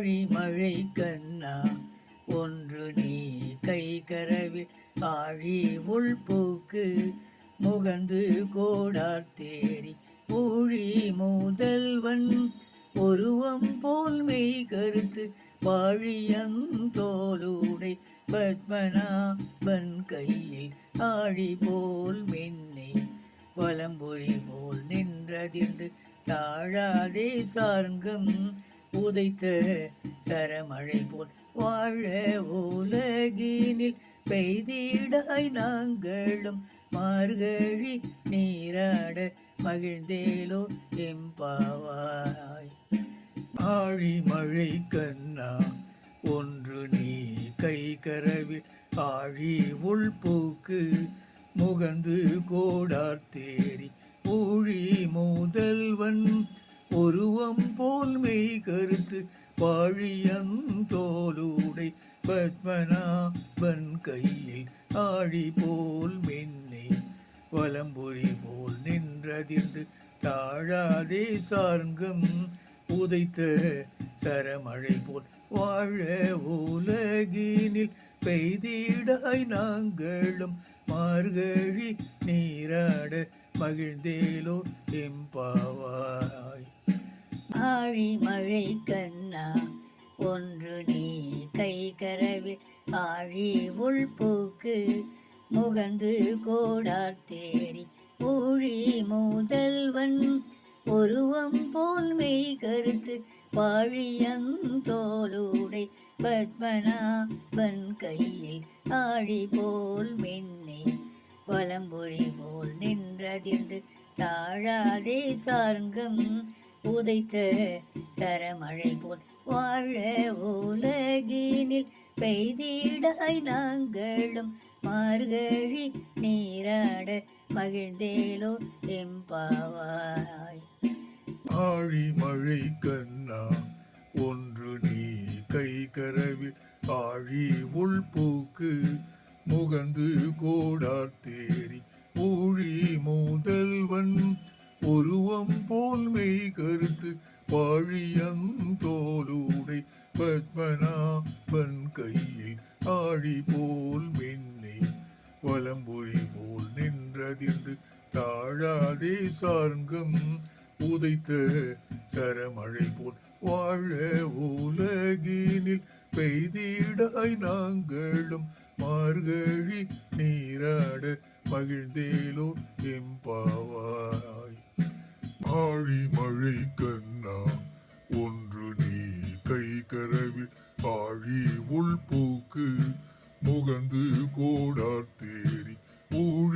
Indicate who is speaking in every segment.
Speaker 1: ஆழி மழை கண்ணா ஒன்று நீ கை கரவில் ஆழி உள்போக்கு முகந்து கோடார் தேரி ஊழி முதல்வன். உருவம் போல் மெய் கருத்து வாழியந்தோலுடை பத்மநாபன் கையில் ஆழி போல் மின்னே வலம்புரி போல் நின்றதிர்ந்து தாழாதே சார்கம் உதைத்த சரமழை போல் வாழ உலகினில் பெய்திடாய் நாங்களும் மார்கழி நீராட மகிழ்ந்தேலோ எம்பாவாய் ஆழி மழை கண்ணா ஒன்று நீ கை கரவில். ஆழி உள்போக்கு முகந்து கோடார் தேரி ஊழி முதல்வன் உருவம் போல் மெய் கருத்து வாழியந்தோலுடை பத்மநாபன் கையில் ஆழி போல் மென்னே வலம்புரி போல் நின்றதிர்ந்து தாழாதே சார்கம் உதைத்த சரமழை போல் வாழ உலகினில் பெய்திடாய் நாங்களும் மார்கழி நீராட மகிழ்ந்தேலோ எம்பாவாய் மாழி மழை கண்ணா ஒன்று நீ கை கரவி ஆழி உள்போக்கு முகந்து கோடார் தேரி ஊழி முதல்வன் உருவம் போல் மெய் கருத்து. வாழியந்தோலுடை பத்மநாபன் கையில் ஆழி போல் மின்னே வலம்புரி போல் நின்றதிர்ந்து. தாழாதே சார்கம் உதைத்த சரமழை போல் வாழ உலகினில் பெய்திடாய் நாங்களும் மார்கழி நீராட மகிழ்ந்தேலோ எம்பாவாய்
Speaker 2: ஆழி மழை கண்ணா ஒன்று நீ கை கரவில். ஆழி உள்போக்கு முகந்து கோடார் தேரி ஊழி முதல்வன் உருவம் போல் மெய் கருத்து வாழியந்தோலுடை பத்மநாபன் கையில் ஆழி போல் மென்னை வலம்புரி போல் நின்றதிர்ந்து தாழாதே சார்கம் உதைத்த சரமழை போல் வாழ உலகினில் பெய்திடாய் நாங்களும் மார்கழி நீராட மகிழ்ந்தேலோ எம்பாவாய் மாழி மழை கண்ணா ஒன்று நீ கை கரவில் ஆழி உள்போக்கு முகந்து கோடார் தேரி ஊழி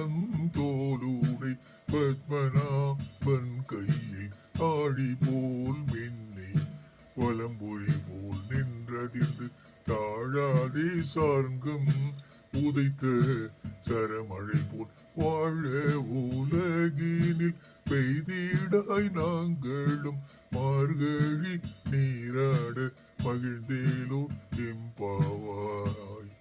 Speaker 2: வாழியந்தோலுடை பத்மநாபன் கையில் ஆழி போல் மின்னி வலம்புரி போல் நின்றதிர்ந்து தாழாதே சார்கம் உதைத்த சரமழை போல் வாழ உலகினில் பெய்திடாய் நாங்களும் மார்கழி நீராட மகிழ்ந்தேலோ எம்பாவாய்